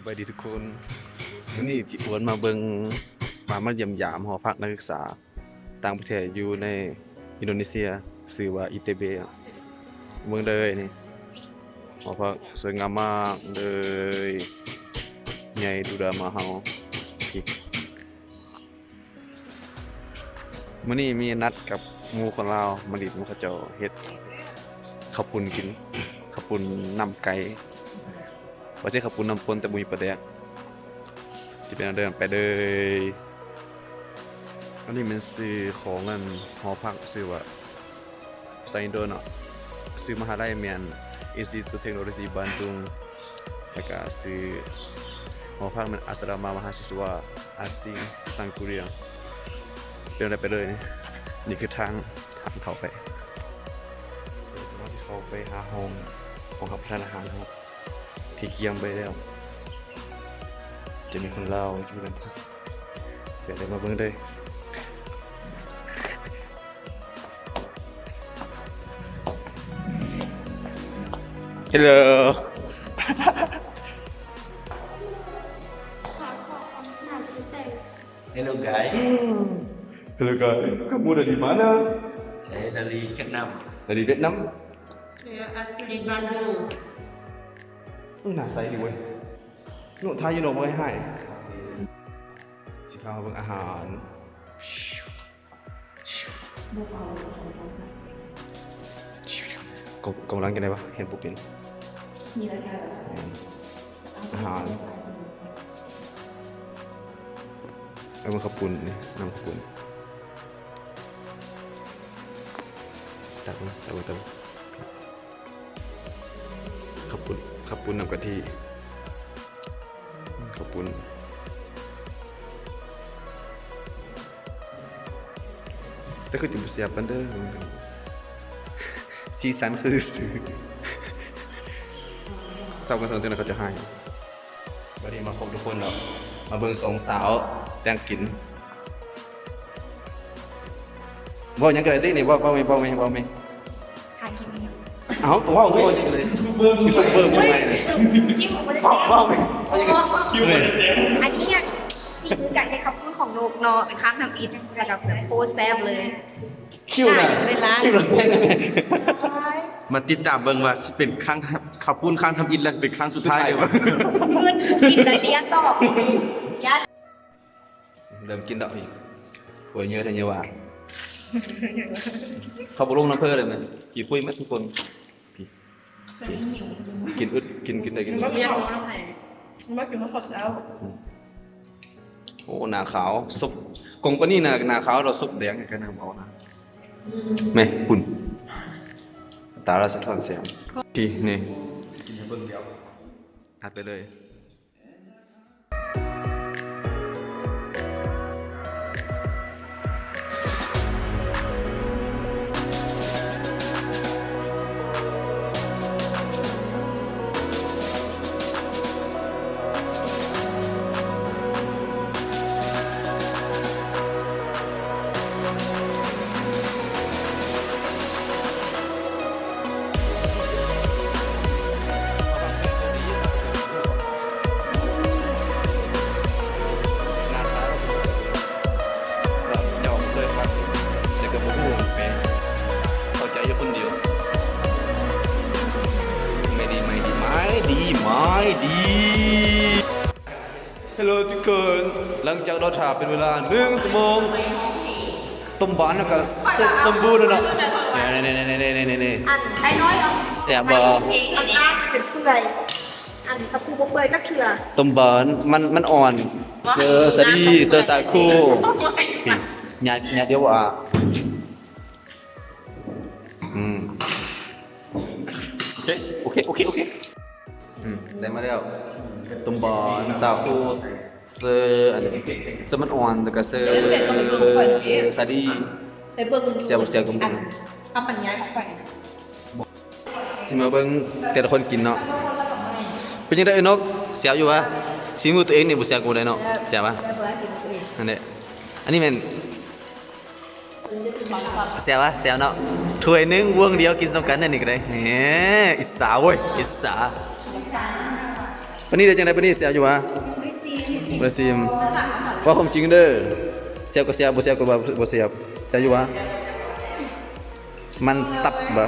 สบายดีทุกคนวันนี้จิอวนมาเบิงมามาเยี่ยมยามหอพักนักศึกษา ต่างประเทศอยู่ในอินโดนีเซียชื่อว่าอิเตเบะเมืองเลยนี่หอพักสวยงามมากเลยใหญ่ดูดามาเฮาพี่มื้อนี้มีนัดกับมูคนลามาดิดมุขเจ้าเฮ็ดข้าวปุ้นกินข้าวปุ้นนำไก่ ว่าจะขับปุ้นนำปนแต่บุยประแดกจะเป็นอันเดินไปเลยอันนี้มันซื้อของเงินหอพักซื้อว่าไซน์โดนเนาะซื้อมหาลัยเมียน Institut Teknologi Bandung แล้วก็ซื้อหอพักมันอัสรามามหาศิษวะอาซิงสังกุเรียงเป็นอะไรไปเลยนี่คือทางทางเขาไปเราจะเข้าไปหาห้องของกับร้านอาหารครับ ที่เกียงไปแล้ว จะมีคนเล่าวอยู่กันพักเดี๋ยวเรามาเบิ่งได้ฮัลโหล Hello guys, ฮัลโหล guys kamu dari mana saya dari Vietnam. dari Vietnam Saya asli Bandung. เออหนาใสดีเว้ยหนุ่มไทยยู่หนุ่มไม่ให้สิพามาเบิ่งอาหารกบกำลังกินอะไรปะเห็นปุ๊บกินมีอะไรกันอาหารเอามาขับปุ่นนี่น้ำขับปุ่นตักมาตักมาตักมา บปุ่นขับปุ่นน้ำกะทิขับปุ่นแต่คือจิบเสียบปันเด้อซีซันคือซื้อเศร้ากันสองเดือนแล้วเขาจะให้วันนี้มาครบทุกคนแล้วมาเบิ่งสองสาวแต่งกินบอกหยังไงได้นี่ว่าเบาไหมเบาไหมเบาไหมถ่ายคลิปนี้ เอ้าตัวว่าตัวยังไงเลยเบิ่งเบิ่งเบิ่งเบิ่งไหมยิ้มของคนเบาเบาไหมเอายังไงคิวเลยอันนี้อะนี่คือการใช้คำพูดของนกเนาะเป็นครั้งทำอีทระดับแบบโคตรแซ่บเลย คิวน่ะเวลาคิวน่ะแค่ไหนมาติดตามเบิ่งว่าสิเป็นครั้งขับปุ้นครั้งทำอิฐแล้วเป็นครั้งสุดท้ายเดี๋ยวว่ามืนกินเลยเลียสอบยัดเริ่มกินดอกพี่หวยเยอะทันเยอะว่า เขาบอกลงน้ำเพอเลยไหมกี่ปุ้ยไหมทุกคนพี่กินอึดกินกินได้กินก็ได้ไม่เอาน้ำแข็งมากินมาสดแล้วโอ้หนาขาวซุปกงปนี่นะหนาขาวเราซุปแดงกันนะเอานะแม่คุณตาเราสะท้อนเสียงพี่นี่เบิ่งเดียวอัดไปเลย ใจอยู่คนเดียว ไม่ดีไม่ดีไม่ดีไม่ดีฮัลโหลทุกคนหลังจากเราถ่ายเป็นเวลาหนึ่งชั่วโมงต้มบานแล้วก็สมบูรณ์แล้วเนาะนี่นี่นี่นี่นี่นี่นี่อันไอ้น้อยเอาแซ่บบ่เพลงอันนี้เป็นเปื่อยอันสกูบเปื่อยก็เถื่อต้มบานมันมันอ่อนเซอร์สดีเซอร์สาคูนี่ญาติญาติเดียวอะ อืมโอเคโอเคโอเคโอเคอืมได้มาแล้วต้มบานสาคูเซอร์อันนี้เซอร์มันอ่อนแล้วก็เซอร์สดีไปเบิ่งเสียบเสียบกลมๆอันเอาปัญญาเข้าไปสิมาเบิ่งแต่ละคนกินเนาะเป็นยังไงเอ้ยนกเสียบอยู่วะสีมือตัวเองนี่บ่เสียกูได้เนาะเสียบปะได้เบอร์สิบเอ็ดนั่นแหละอันนี้แม่น เสียวะเสียวเนาะถ้วยนึงวงเดียวกินสำกันนั่นอีกเลยเนี่ยอิสาเว้ยอิสาปานนี้ได้จังไดปานนี้เสียอยู่วะไม่ซีบ่ได้ซิมว่าความจริงเด้อเสียวก็เสียบบ่เสียวก็บ่บ่เสียบเสียอยู่วะมันตับบ่